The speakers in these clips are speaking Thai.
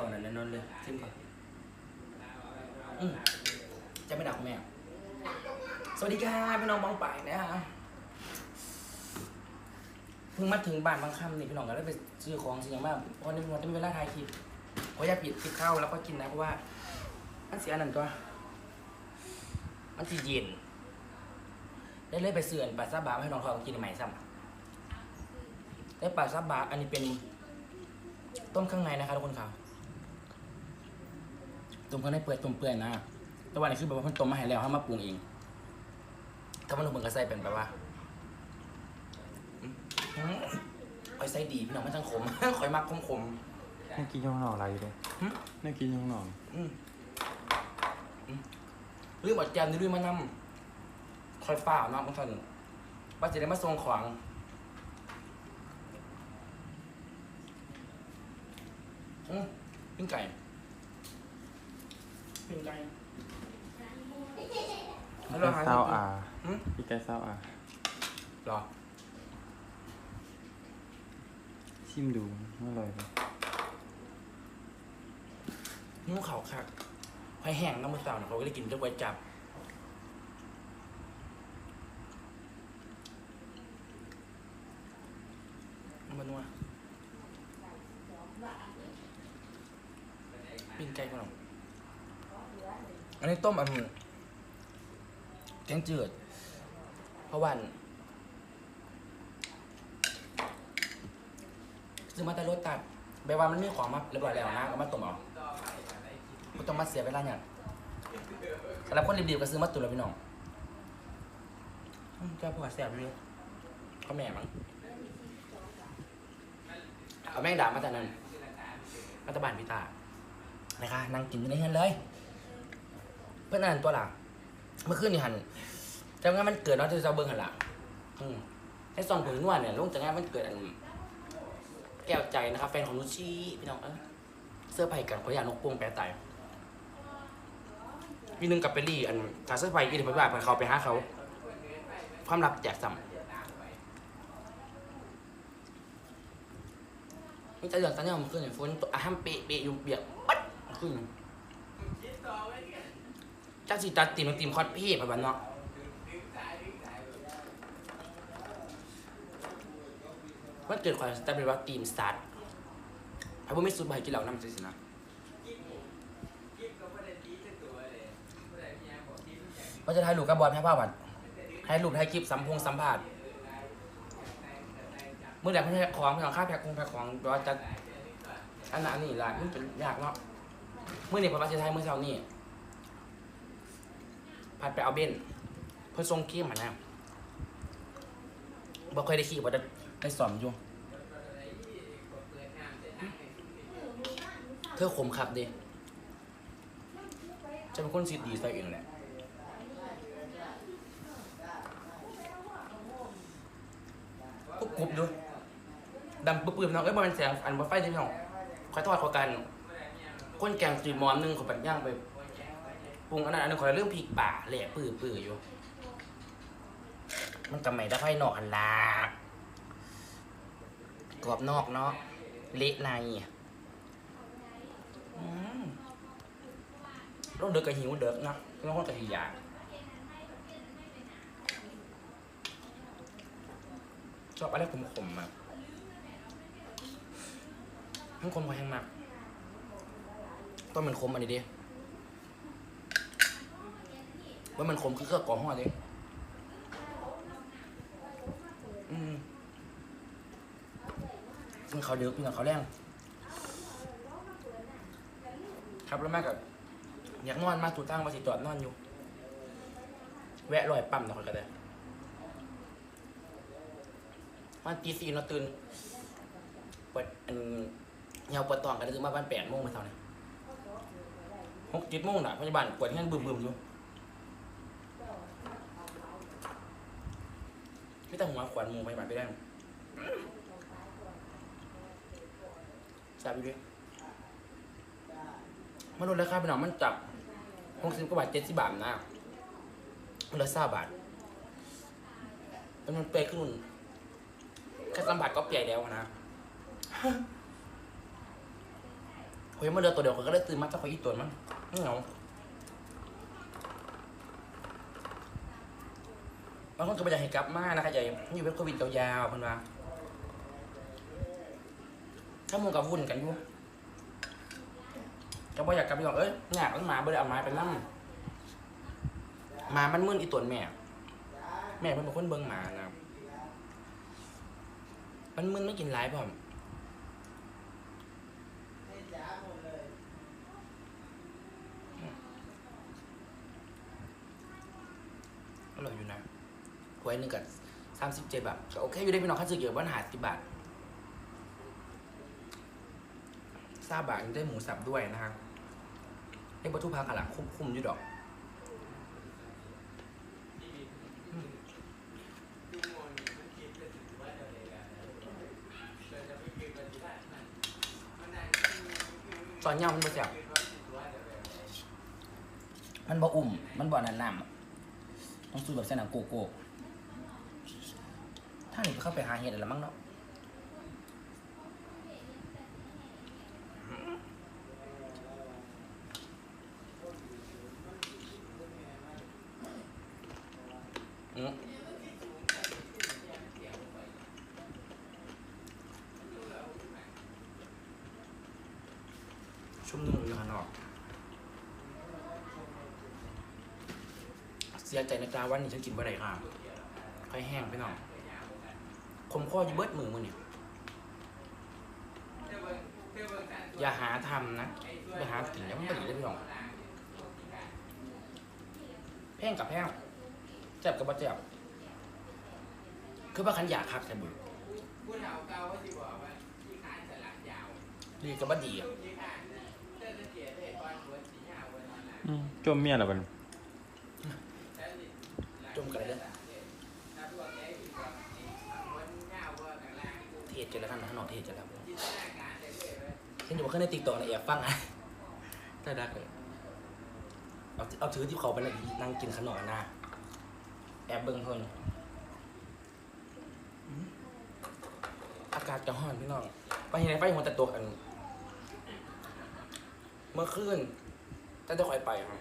ลนั่นแน่นอนเลยชิมก่อนอืมจะไม่ดักแม่ สวัสดีค่ะพี่น้องบางป่ายนะฮะเพิ่งมาถึงบ้านบางค่ำนี่พี่น้องก็ได้ไปซื้อของซื้ออย่างมากเพราะในวันจะมีเวลาถ่ายคลิปเพราะอยากปิดปิดข้าวแล้วก็กินนะเพราะว่ามันเสียนั่นตัวมันจีเย็นได้เลยไปเสื่อนปลาซาบะให้น้องทองกินใหม่ซ้ำได้ปลาซาบะอันนี้เป็นต้มข้างในนะคะทุกคนครับ ต้มข้างในเปื่อยต้มเปื่อยนะ แต่ว่านี่คือแบบว่าเพิ่นต้มมาให้แล้วให้มาปรุงเองถ้ามันถูกมันก็ใส่เป็นแบบว่าอืมอืมคอยใส่ดีพี่น้องไม่ต้องขมคอยมักขมขมน่ากินย่องหน่ออะไรอยู่เลยหึน่ากินย่องหน่อๆอืมอืมลืมอดแจมนี่ลืมมานำคอยฝ่าเนาะบางท่านว่าจะได้มาส่งของอืมปิ้งไก่ ปิ้งไก่ฮัลโหลไก่เศร้าอ่าอืมพี่ไก่เศร้าอ่าหรอ ชิมดูอร่อยเลยนิ้วเขาคักหอยแห้งน้ำมันสาวเนี่ยเขาก็ได้กินด้วยไว้จับ มันนัวปิ้งไก่ก่อนอันนี้ ต้มอันแกงจืด เพราะวันซื้อมาแต่รสตัดแปลว่ามันมีของมาเรียบร้อยแล้วนะก็มาต้มเอาไม่ต้องมาเสียเวลาเนี่ยสำหรับคนรีบๆก็ซื้อมาตุนแล้วพี่น้องเจ้าผัวแสบเลยเขาแม่มั้งเอาแม่งด่ามาแต่นั้นรัฐบาลพิตานะคะนั่งกินอยู่ในเฮือนเลย เพื่อนนั่นตัวหลักเมื่อคืนนี่หันจำงานมันเกิดเนาะที่เราเบิ่งหันหลังอืมให้ซองผงนวดเนี่ยลงจากงานมันเกิดอัน แก้วใจนะครับ แฟนของนุชชีพี่น้องเออเสื้อไผ่กันขอยานกพวงแปรตายพี่นึงกับเปรี่อันถาเสื้อไผ่อีกเดี๋ยวไปว่าไปเขาไปหาเขา ความลับแจกซ้ำนี่จะเดือดตอนนี้มันขึ้นฝนตกอะห้ามเปะเปะอยู่เปียกปั๊ดขึ้น จักสิตัดตีมตีมคอดพี่ไปบ้านเนาะมันเกิดความแต่เป็นว่าตีมสตาร์ทไอ้พวกไม่สูบใบกินเหล้าน้ำสิสินะว่าจะถ่ายรูปกับบอลแพ้ภาพวันถ่ายรูปถ่ายคลิปสัมพงสัมภาษณ์เมื่อไหร่พื่อนแพ็คของพื่อนค่าแพ็คคงแพ็คของว่าจะอันนั้นนี่ละมันเป็นยากเนาะเมื่อนี่ผมว่าจะถ่ายเมื่อเช้านี่ พัดไปเอาเบนเพื่อทรงครีมมันนะบ่เคยได้ขี่บ่ได้ได้สอมอยู่ เธอขมครับดิจะเป็นคนสิดีใส่เองแหละกุบกุบดูดำปื้มๆน้องเอ้ยบ่แมันแสงอันบ่ไฟที่น้องคอยทอดขอกัน คนแกงจืดมอนหนึงขอปัดย่างไป ปรุงอันนั้นอันนึงขอยเรื่องพริกป่าแหลกปื้อๆอยู่ มันก็ไม่ได้ไฟนอกอันลากรอบนอกเนาะเละในอืมเราเดือกกับหิวเดือกนะเราคนกับหิอยากชอบอะไรขมๆอะทั้งคมกับแห้งมากต้นมันคมอันนี้ดิ ว่ามันคมคือเครื่องกรอห้อดิอืมซึ่งเขาเดือกพี่น้องเขาแรงครับแล้วแม่กับอยากนอนมาถูตั้งมาสิจอดนอนอยู่ แวะลอยปั๊มหน่อยก็ได้มันตีสี่เนาตื่นเปิดอันยาปวดตองกันถึงมาบ้านแปดโมงมาเท่านี้หกเจ็ดโมงน่ะพยาบาลปวดแห้งบึมๆอยู่ ไม่ต้องหัวขวานหมูพยาบาลไปได้ทราบอยู่ดิมันลดราคาไปหน่อยมันจากหกสิบกว่าบาทเจ็ดสิบบาทนะมันเหลือสาบาทมันเปรย์ขึ้นแค่สามบาทก็เปลี่ยนแล้วนะข่อยยังมาเรือตัวเดียวก็เลยตื่นมาจากข่อยอีตัวมันไม่เหงา บางคนก็ไม่อยากให้กลับมานะคะใหญ่อยู่เว็บโควิดยาวๆเพิ่นว่าถ้ามึงกับวุ่นกันอยู่ก็บ่อยากกลับไปก่อกเอ้ยหนักมันหมาบ่ได้เอาไม้ไปนั่งหมามันมึนอีตัวแม่ แม่เพิ่นเป็นคนเบิ่งหมานะมันมึนไม่กินหลายพร้อม อร่อยอยู่นะ ถ้วยหนึ่งกับสามสิบเจ็ดบาทก็โอเคอยู่ได้พี่น้องค่าซื้อเกี่ยวกับปัญหาสิบบาทซาบะยังได้หมูสับด้วยนะครับได้ปลาทูพาขลังคุ้มๆอยู่ดอกตอนย่างมันบ่แซ่บมันบ่อุ่ม มันบ่นั่นน้ำอะต้องซื้แบบเส้นหนังโกโก้ ถ้าหนูเข้าไปหาเห็ดอะไรมั้งเนาะอืมชุ่มนุ่มอยู่ข้างนอกเสียใจนกลางวันนี้ฉันกินบ่ได้ค่ะค่อยแห้งไปหน่อย คมข้ออยู่เบิดมือมือนี่ยอย่าหาทำนะอย่าหากินแล้วมันไม่ดีเลยพี่น้องแพ่งกับแพงเจ็บกับบ่เจ็บคือว่าคันอยากคักแต่บุญผู้เฒ่าเก่าก็บอที่ขานสลักยาวดีกับบ่ดีอะที่ขานนะเจ้าจะเกียรติก่อนหัวสียนนั้นนะอืมเมียหรอบัน แล้วนี่ จมกันเลยเด้อ ถ้าพวกนี้ที่ว่านี่คนยาวว่าข้างล่าง กูเทศกันแล้วกันนะข้างนอกเทศกันแล้วจินตนาการได้เลยว่าฉันอยู่ขึ้นในติ๊กต็อกในแอบฟังอะได้ดักเลยเอาเอาถือที่เขาไปเลยนั่งกินขนมน้าแอบเบิ่งเพิ่นอากาศจะห้อนพี่น้อง ไปเห็นไฟหัวแต่ตัวกัน เมื่อคืนจะได้คอยไปครับ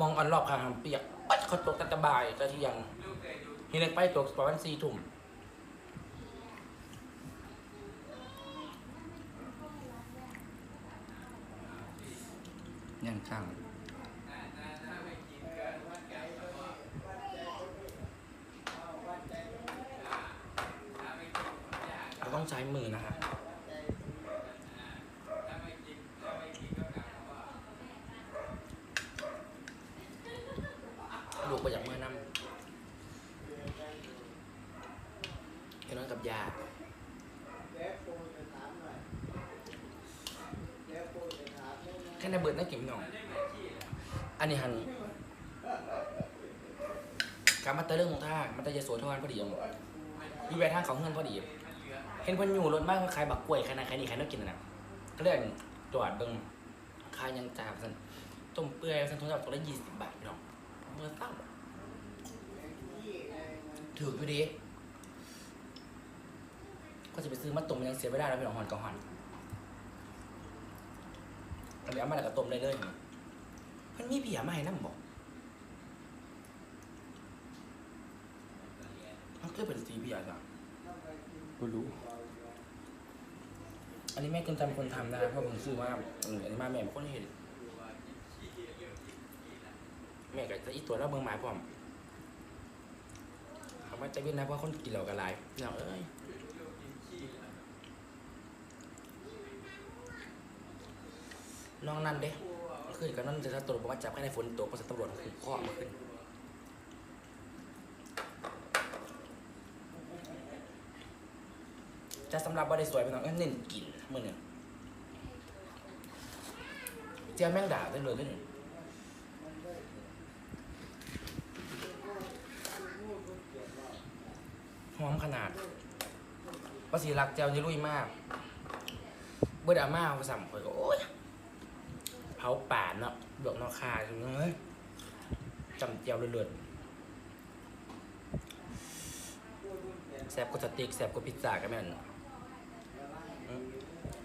มองอันรอบข้างเปียกปัดเขาตกตะตะบายตะเที่ยงเห็นไฟตกประมาณสี่ทุ่ม ยังช่างเราต้องใช้มือนะคะลูกไปจากมือน้ำเห็นน้องกับยาแแค่ในเบิร์ดน่ากินพี่น้องอันนี้หันการมาเตะเรื่องของท่ามันจะยโสธรพอดีอะอยู่แวะทางเขาเงินพอดี เห็นเพิ่นอยู่รถบ้านขายบักกล้วยขายนาขายนี่ขายน่ากินนะก็เลยจอดเบิ่งขายยังจ่าสันต้มเปื่อยสันทุนจับตัวละยี่สิบบาทพี่น้องเมื่อเศร้าถืออยู่ดีก็จะไปซื้อมาต้มยังเสียไม่ได้แล้วพี่น้องหอนกับหอน อันนี้เอามาแล้วก็ต้มได้เลยมันมีเผียมาให้น้ำบอกมันก็เป็นสีเผียจ้ะกูรู้ อันนี้แม่กินจำคนทำนะครับเพราะผมซื้อมาเอออันนี้มาแม่เป็นคนเห็นแม่ก็จะอีตัวแล้วเบิ่งหมายพร้อมคำว่าจะเว้นนะเพราะคนกินเหล้ากันหลายเนาะเอ้ย น้องนั่นเด้ขึ้นกับนั่นจะถ้าตำรวจบอกว่าจับแค่ในฝนตกเพราะตำรวจขู่ข้อมาขึ้นจะสำหรับว่าได้สวยไปหน่อยก็เน้นกินมือเนี่ยเจ้าแม่งด่าได้เลยได้เนี่ยหอมขนาดภาษีรักเจ้านี่ลุยมาก เบิดอาม่าเอาสั่งข่อก็โอ๊ย เผาป่านเนาะดวกนอกคาจังเลยจำเจียวเลือดแซ่บกว่าสต็กแซ่บกว่าพิซซ่ากันแม่น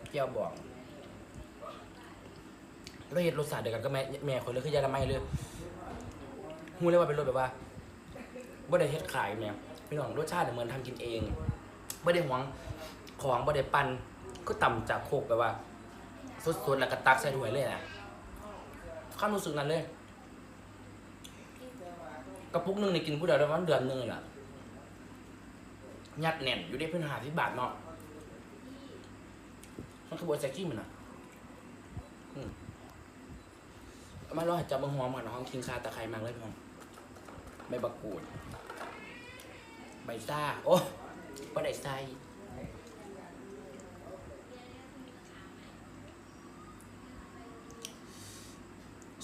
เจียวบอกเแล้วเห็นรสชาติเดียวกันก็แม่แม่คนเลยคือยาละไมเลยฮู้เลยว่าเป็นรสแบบว่าบ่ได้เฮ็ดขายแม่พี่น้องรสชาติเหมือนทำกินเองบ่ได้หวงของบ่ได้ปั่นก็ต่ำจากโคกแบบว่าสดๆแล้วก็ตักใส่ถ้วยเลยนะ ความรู้สึกนั้นเลย กระปุกหนึงนี่กินผู้เดียวได้ประมาณเดือนหนึงเลยล่ะยัดแน่นอยู่ได้เพิ่นหาที่บาทเนาะมันคือบแซกกี้มันอะเอามาลองหัดจับเบางหอมก่อนห้องคิงคาตะไคร้มากเลยพี่น้องใบบักกูด ใบซ่า โอ้ก็ได้ใส่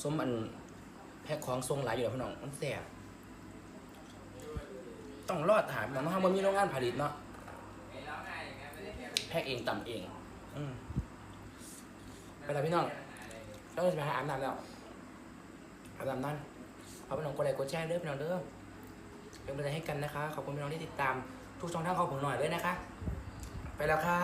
ส้มอันแพ็คของทรงหลายอยู่แล้วพี่น้องมันแสบต้องรอดหาหมองมันมีโรงงานผลิตเนาะแพ็คเองตำเอง อืมไปแล้วพี่น้องต้องไปหาอาบน้ำแล้วอาบน้ำนั่นเอาไปน้องกดไลค์กดแชร์เด้อพี่น้องเด้อเป็นกำลังใจให้กันนะคะ ขอบคุณพี่น้องที่ติดตามทุกช่องทางของผมหน่อยด้วยนะคะ ไปแล้วค่ะ